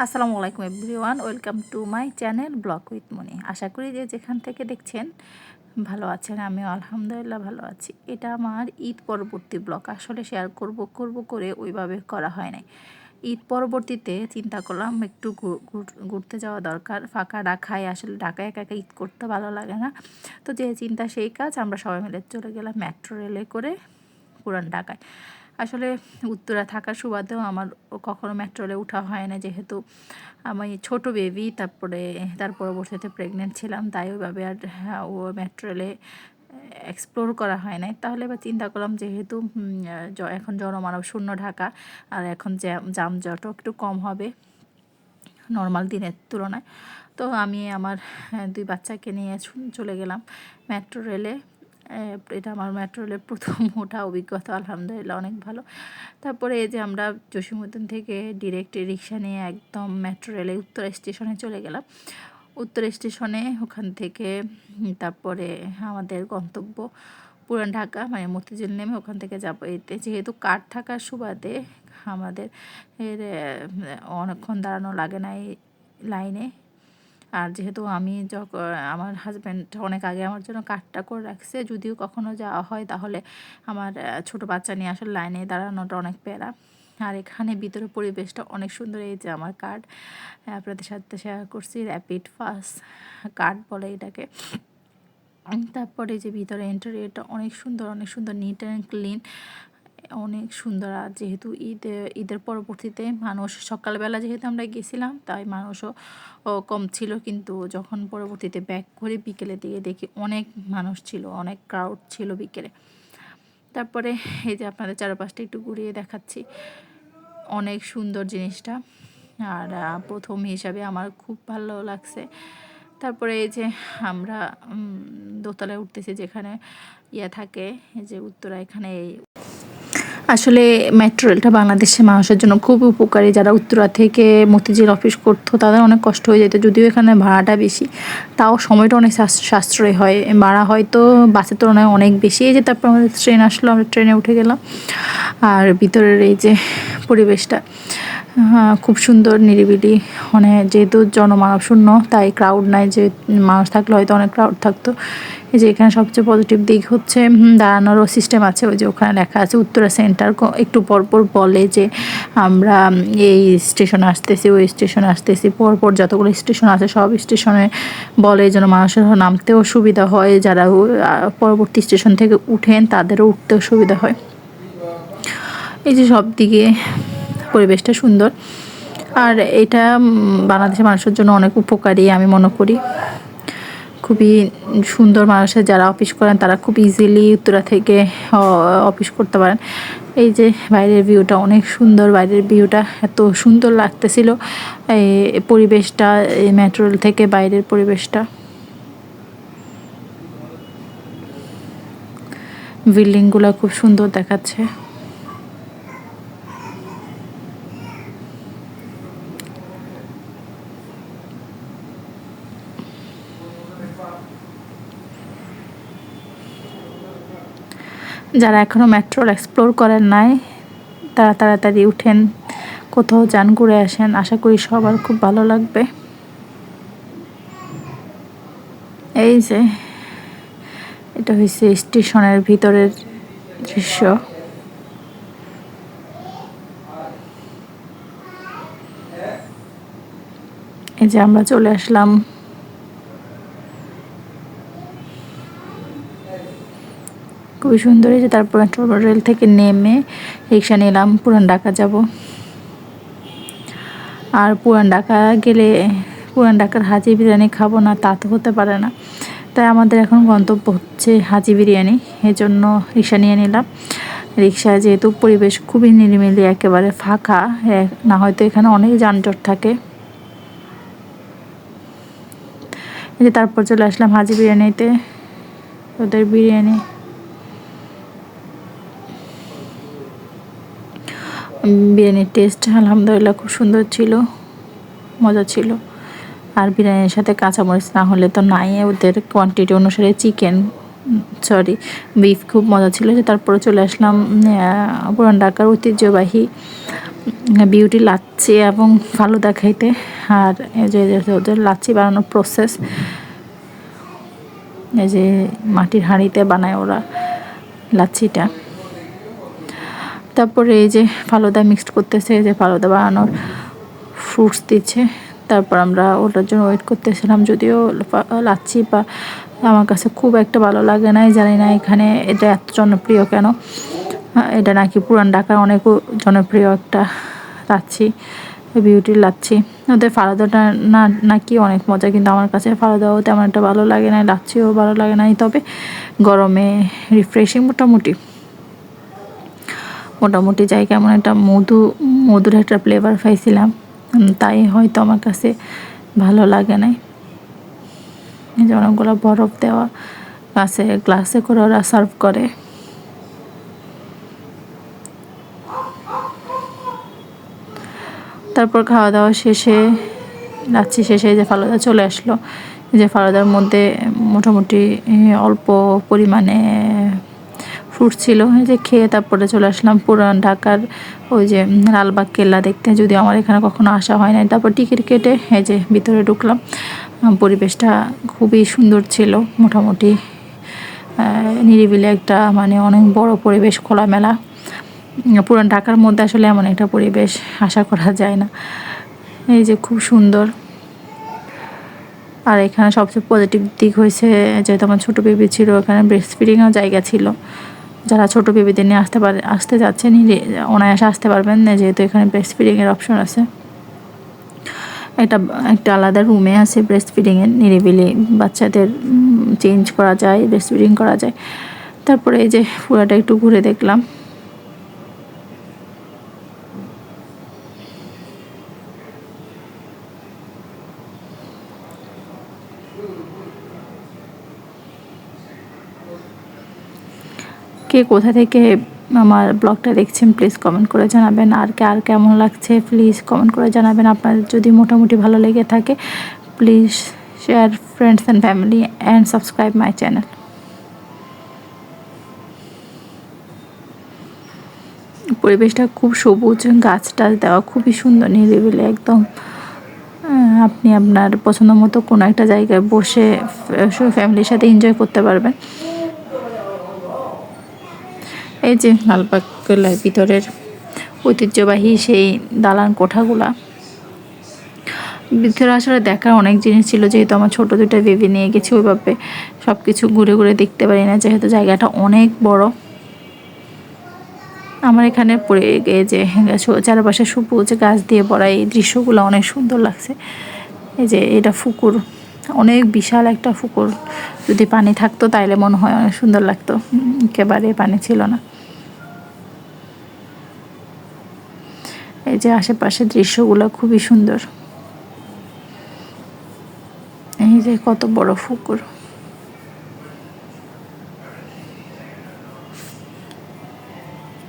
আসসালামু আলাইকুম everyone, welcome to my channel vlog with Moni. আশা করি যে যেখান থেকে দেখছেন ভালো আছেন, আমিও আলহামদুলিল্লাহ ভালো আছি। এটা আমার ঈদ পরবর্তী ব্লগ। আসলে শেয়ার করব করব করে ওইভাবে করা হয় নাই। ঈদ পরবর্তীতে চিন্তা করলাম একটু ঘুরতে যাওয়া দরকার। ফাঁকা ঢাকায়, আসলে ঢাকায় একা একা ঈদ করতে ভালো লাগে না। তো যে চিন্তা সেই কাজ, আমরা সবাই মিলে চলে গেলাম মেট্রো রেলে করে পুরান ঢাকায়। আসলে উত্তরা থাকার সুবাদেও আমার কখনো মেট্রোলে ওঠা হয় না যেহেতু আমি ছোট বেবি তারপরে তার পরবর্তীতে প্রেগনেন্ট ছিলাম তাই ওইভাবে আর হ্যাঁ, ও মেট্রোলে এক্সপ্লোর করা হয় নাই। তাহলে এবার চিন্তা করলাম যেহেতু এখন জনমানব শূন্য ঢাকা আর এখন যানজটও একটু কম হবে নর্মাল দিনের তুলনায়। তো আমি আমার হ্যাঁ, দুই বাচ্চাকে নিয়ে চলে গেলাম মেট্রো রেলে। এটা আমার মেট্রোলের প্রথম ওঠা অভিজ্ঞতা, আলহামদুলিল্লাহ, অনেক ভালো। তারপরে এই যে আমরা জসীমুদ্দিন থেকে ডিরেক্ট রিক্সা নিয়ে একদম মেট্রো রেলে উত্তর স্টেশনে চলে গেলাম। উত্তর স্টেশনে ওখান থেকে তারপরে আমাদের গন্তব্য পুরান ঢাকা মানে মতিঝিল নেমে ওখান থেকে যাব। এতে যেহেতু কাঠ থাকার সুবাদে আমাদের অনেকক্ষণ দাঁড়ানো লাগে না এই লাইনে। আর যেহেতু আমি আমার হাজব্যান্ড অনেক আগে আমার জন্য কার্ডটা করে রাখছে, যদিও কখনো যাওয়া হয় তাহলে আমার ছোট বাচ্চা নিয়ে আসলে লাইনে দাঁড়ানোটা অনেক প্যারা। আর এখানে ভিতরে পরিবেশটা অনেক সুন্দর, এই যে আমার কার্ড আপনাদের সাথে শেয়ার করছি র্যাপিড ফাস্ট কার্ড বলে এটাকে। তারপরে যে ভিতরে এন্টারিয়ারটা অনেক সুন্দর অনেক সুন্দর নিট অ্যান্ড ক্লিন অনেক সুন্দর। আর যেহেতু ঈদ, ঈদের পরবর্তীতে মানুষ, সকালবেলা যেহেতু আমরা গেছিলাম, তাই মানুষও কম ছিল। কিন্তু যখন পরবর্তীতে ব্যাক করে বিকেলে দিয়ে দেখি অনেক মানুষ ছিল, অনেক ক্রাউড ছিল বিকেলে। তারপরে এই যে আপনাদের চারপাশটা একটু ঘুরিয়ে দেখাচ্ছি। অনেক সুন্দর জিনিসটা। আর প্রথম হিসাবে আমার খুব ভালো লাগছে। তারপরে এই যে আমরা দোতলায় উঠতেছি যেখানে ইয়ে থাকে যে উত্তরা এখানে আসলে মেট্রো রেলটা বাংলাদেশের মানুষের জন্য খুব উপকারী। যারা উত্তরা থেকে মতিঝিল অফিস করতো, তাদের অনেক কষ্ট হয়ে যেত। যদিও এখানে ভাড়াটা বেশি, তাও সময়টা অনেক সাশ্রয় হয়। ভাড়া হয়তো বাসের তুলনায় অনেক বেশি। এই যে তারপর আমাদের ট্রেন আসলো, আমরা ট্রেনে উঠে গেলাম। আর ভিতরের এই যে পরিবেশটা খুব সুন্দর, নিরিবিলি। মানে যেহেতু জনমানব শূন্য, তাই ক্রাউড নাই। যে মানুষ থাকলে হয়তো অনেক ক্রাউড থাকতো। এই যে এখানে সবচেয়ে পজিটিভ দিক হচ্ছে দাঁড়ানোরও সিস্টেম আছে, ওই যে ওখানে লেখা আছে, উত্তরা সেন্টার একটু পরপর বলে যে আমরা এই স্টেশনে আসতেছি, ওই স্টেশনে আসতেছি, পরপর যতগুলো স্টেশন আছে, সব স্টেশনে বলে যেন মানুষের নামতেও সুবিধা হয়, যারা পরবর্তী স্টেশন থেকে উঠেন, তাদেরও উঠতেও সুবিধা হয়। এই যে সব দিকে পরিবেশটা সুন্দর। আর এটা বাংলাদেশের মানুষের জন্য অনেক উপকারী, আমি মনে করি। খুবই সুন্দর মানুষের যারা অফিস করেন, তারা খুব ইজিলি উত্তরা থেকে অফিস করতে পারেন। এই যে বাইরের ভিউটা অনেক সুন্দর বাইরের ভিউটা এত সুন্দর লাগতেছিল। এই পরিবেশটা, এই মেট্রোল থেকে বাইরের পরিবেশটা। বিল্ডিংগুলো খুব সুন্দর দেখাচ্ছে। যারা এখনও মেট্রোল এক্সপ্লোর করেন নাই, তারা তাড়াতাড়ি উঠেন, কোথাও যান, ঘুরে আসেন। আশা করি সবার খুব ভালো লাগবে। এই যে, এটা হয়েছে স্টেশনের ভিতরের দৃশ্য। এই যে আমরা চলে আসলাম খুবই সুন্দর হয়েছে তারপর রেল থেকে নেমে রিক্সা নিলাম, পুরান ঢাকা যাব। আর পুরান ঢাকা গেলে পুরান ঢাকার হাজি বিরিয়ানি খাব না, তা তো হতে পারে না। তাই আমাদের এখন গন্তব্য হচ্ছে হাজি বিরিয়ানি এই জন্য রিক্সা নিয়ে নিলাম। রিক্সায় যেহেতু পরিবেশ খুবই নিরিমিলি একেবারে ফাঁকা না হয়তো এখানে অনেক যানজট থাকে। তারপর চলে আসলাম হাজি বিরিয়ানিতে। ওদের বিরিয়ানি বিরিয়ানির টেস্ট আলহামদুলিল্লাহ খুব সুন্দর ছিল, মজা ছিল। আর বিরিয়ানির সাথে কাঁচামরিচ না হলে তো নাই, ওদের কোয়ান্টিটি অনুসারে চিকেন সরি বিফ খুব মজা ছিল। যে তারপরে চলে আসলাম পুরান ঢাকার ঐতিহ্যবাহী বিউটি লাচ্ছি এবং ফালুদা খাইতে আর এই যে যে ওদের লাচ্ছি বানানোর প্রসেস এই যে মাটির হাঁড়িতে বানায় ওরা লাচ্ছিটা। তারপরে এই যে ফালুদা মিক্সড করতেছে, এই যে ফালুদা বানানোর ফ্রুটস দিচ্ছে। তারপর আমরা ওটার জন্য ওয়েট করতেছিলাম, যদিও লাচ্ছি বা আমার কাছে খুব একটা ভালো লাগে নাই, জানি না এখানে এটা এত জনপ্রিয় কেন। এটা নাকি পুরান ঢাকার অনেক জনপ্রিয় একটা লাচ্ছি বিউটির লাচ্ছি। ওদের ফালাদাটা না, নাকি অনেক মজা, কিন্তু আমার কাছে ফালাদাও তেমন একটা ভালো লাগে না লাচ্ছিও ভালো লাগে নাই। তবে গরমে রিফ্রেশিং মোটামুটি। মোটামুটি যাই কেমন একটা মধু, মধুর একটা ফ্লেভার পাইছিলাম। তাই হয়তো আমার কাছে ভালো লাগে নাই। যে অনেকগুলো বরফ দেওয়া আছে গ্লাসে করে ওরা সার্ভ করে। তারপর খাওয়া দাওয়া শেষে লাচ্ছি শেষে যে ফালুদা চলে আসলো। যে ফালুদার মধ্যে মোটামুটি অল্প পরিমাণে ফ্রুট ছিল যে খেয়ে তারপরে চলে আসলাম পুরান ঢাকার ওই যে লালবাগ কেল্লা দেখতে। যদি আমার এখানে কখনো আসা হয় নাই। তারপর টিকিট কেটে এই যে ভিতরে ঢুকলাম। পরিবেশটা খুবই সুন্দর ছিল, মোটামুটি নিরিবিলি একটা মানে অনেক বড় পরিবেশ, খোলামেলা। পুরান ঢাকার মধ্যে আসলে এমন একটা পরিবেশ, আশা করা যায় না। এই যে খুব সুন্দর। আর এখানে সবচেয়ে পজিটিভ দিক হয়েছে যেহেতু আমার ছোটো বেবি ছিল এখানে ব্রেস্ট ফিডিংয়েও জায়গা ছিল। যারা ছোট বেবিদের নিয়ে আসতে পারে, আসতে যাচ্ছেন অনায়াসে আসতে পারবেন। না যেহেতু এখানে ব্রেস্ট ফিডিংয়ের অপশন আছে। এটা, একটা আলাদা রুমে আছে ব্রেস্ট ফিডিংয়ের নিরিবিলি বাচ্চাদের চেঞ্জ করা যায় ব্রেস্ট ফিডিং করা যায়। তারপরে এই যে পুরাটা একটু ঘুরে দেখলাম। কে কোথা থেকে আমার ব্লগটা দেখছেন প্লিজ কমেন্ট করে জানাবেন। আর কে, আর কেমন লাগছে প্লিজ কমেন্ট করে জানাবেন। আপনাদের যদি মোটামুটি ভালো লেগে থাকে please share friends and family and subscribe my channel পরিবেশটা খুব সবুজ গাছ টাছ দেওয়া খুবই সুন্দর, নিরিবিলি একদম। আপনি আপনার পছন্দ মতো কোনো একটা জায়গায় বসে, ফ্যামিলির সাথে এনজয় করতে পারবেন। এই যে লালবাগ কেল্লার ভিতরের ঐতিহ্যবাহী সেই দালান কোঠাগুলা। ভিতরে আসলে দেখার অনেক জিনিস ছিল, যেহেতু আমার ছোটো দুইটা বেবি নিয়ে গেছি, ওইভাবে সব কিছু ঘুরে ঘুরে দেখতে পারি না, যেহেতু জায়গাটা অনেক বড়। আমার এখানে পড়ে গিয়ে যে চারপাশে সবুজ গাছ দিয়ে পড়া এই দৃশ্যগুলো অনেক সুন্দর লাগছে। এই যে এটা ফুকুর, অনেক বিশাল একটা ফুকুর। যদি পানি থাকতো তাইলে মনে হয় অনেক সুন্দর লাগতো। একেবারে পানি ছিল না। এই যে আশেপাশের দৃশ্যগুলো খুবই সুন্দর। এই যে কত বড় ফুকুর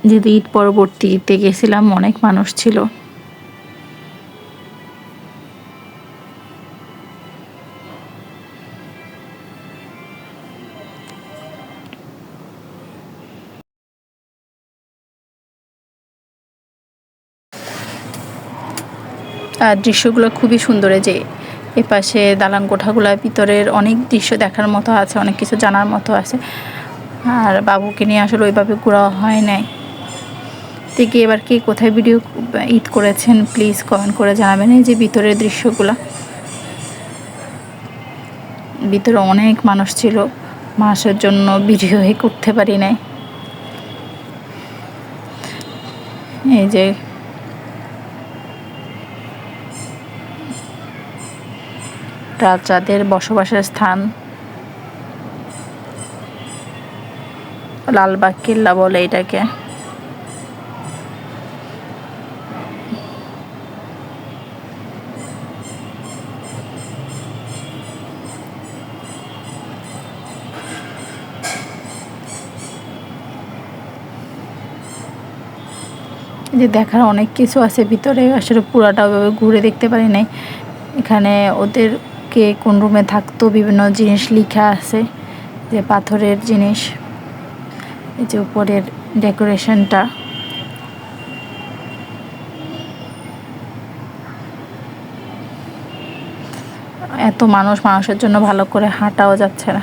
যেহেতু ঈদ পরবর্তী ঈদে গেছিলাম, অনেক মানুষ ছিল। দৃশ্যগুলো খুবই সুন্দর যে এপাশে দালান কোঠাগুলোর ভিতরের অনেক দৃশ্য দেখার মতো আছে, অনেক কিছু জানার মতো আছে। আর বাবুকে নিয়ে আসলে ওইভাবে ঘোরা হয় নাই। থেকে এবার কে কোথায় ভিডিও ঈদ করেছেন প্লিজ কমেন্ট করে জানাবেন এই যে ভিতরের দৃশ্যগুলো। ভিতরে অনেক মানুষ ছিল মাসের জন্য ভিডিও করতে পারি নাই। এই যে রাজাদের বসবাসের স্থান। লালবাগ কিল্লা বলে এটাকে। যে দেখার অনেক কিছু আছে ভিতরে, আসলে পুরাটা ওইভাবে ঘুরে দেখতে পারি নাই। এখানে ওদের কে কোন রুমে থাকতো, বিভিন্ন জিনিস লিখা আছে, যে পাথরের জিনিস, এই যে উপরের ডেকোরেশনটা এত মানুষ, মানুষের জন্য ভালো করে হাঁটাও যাচ্ছে না।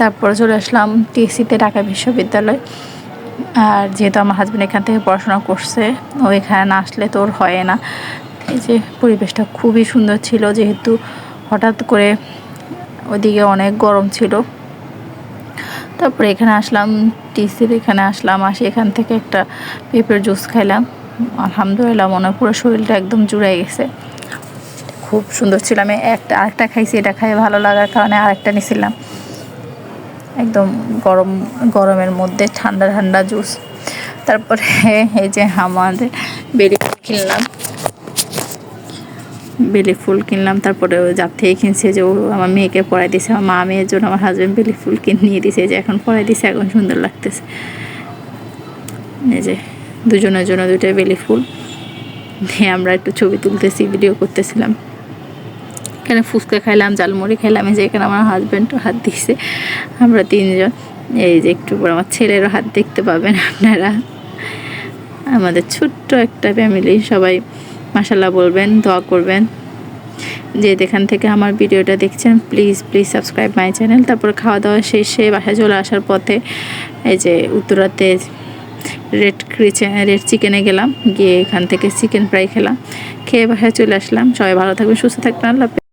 তারপরে চলে আসলাম টিএসসিতে ঢাকা বিশ্ববিদ্যালয়। আর যেহেতু আমার হাজব্যান্ড এখান থেকে পড়াশোনা করছে ও এখানে না আসলে তো ওর হয় না। এই যে পরিবেশটা খুবই সুন্দর ছিল, যেহেতু হঠাৎ করে ওইদিকে অনেক গরম ছিল। তারপরে এখানে আসলাম টিসির এখানে আসলাম, আসি এখান থেকে একটা পেঁপের জুস খাইলাম। আলহামদুলিল্লাহ মনে পুরো শরীরটা একদম জুড়ে গেছে। খুব সুন্দর ছিল, আমি একটা, আরেকটা খাইছি, এটা খাই ভালো লাগার কারণে আরেকটা নিয়েছিলাম একদম গরম, গরমের মধ্যে ঠান্ডা ঠান্ডা জুস। তারপরে এই যে আমাদের বেলি ফুল কিনলাম। বেলি ফুল কিনলাম, তারপরে যার থেকে কিনছে যে ও আমার মেয়েকে পড়াই দিছে, আমার মা মেয়ের জন্য আমার হাজব্যান্ড বেলি ফুল কিনে নিয়ে দিছে যে এখন পড়াই দিছে, এখন সুন্দর লাগতেছে। এই যে দুজনের জন্য দুইটা বেলি ফুল। দিয়ে আমরা একটু ছবি তুলতেছি ভিডিও করতেছিলাম। এখানে ফুচকা খাইলাম জালমুড়ি খাইলাম, এই যে এখানে আমার হাজব্যান্ডও হাত দিয়েছে আমরা তিনজন, এই যে একটু পর আমার ছেলেরও হাত দেখতে পাবেন আপনারা। আমাদের ছোট্ট একটা ফ্যামিলি সবাই মাসাল্লাহ বলবেন, দোয়া করবেন। যে যেখান থেকে আমার ভিডিওটা দেখছেন please please subscribe my channel তারপর খাওয়া দাওয়া শেষে বাসায় চলে আসার পথে এই যে উত্তরাতে রেড রেড চিকেনে গেলাম, গিয়ে এখান থেকে চিকেন ফ্রাই খেলাম। খেয়ে বাসায় চলে আসলাম। সবাই ভালো থাকবেন, সুস্থ থাকবেন, আল্লাহ।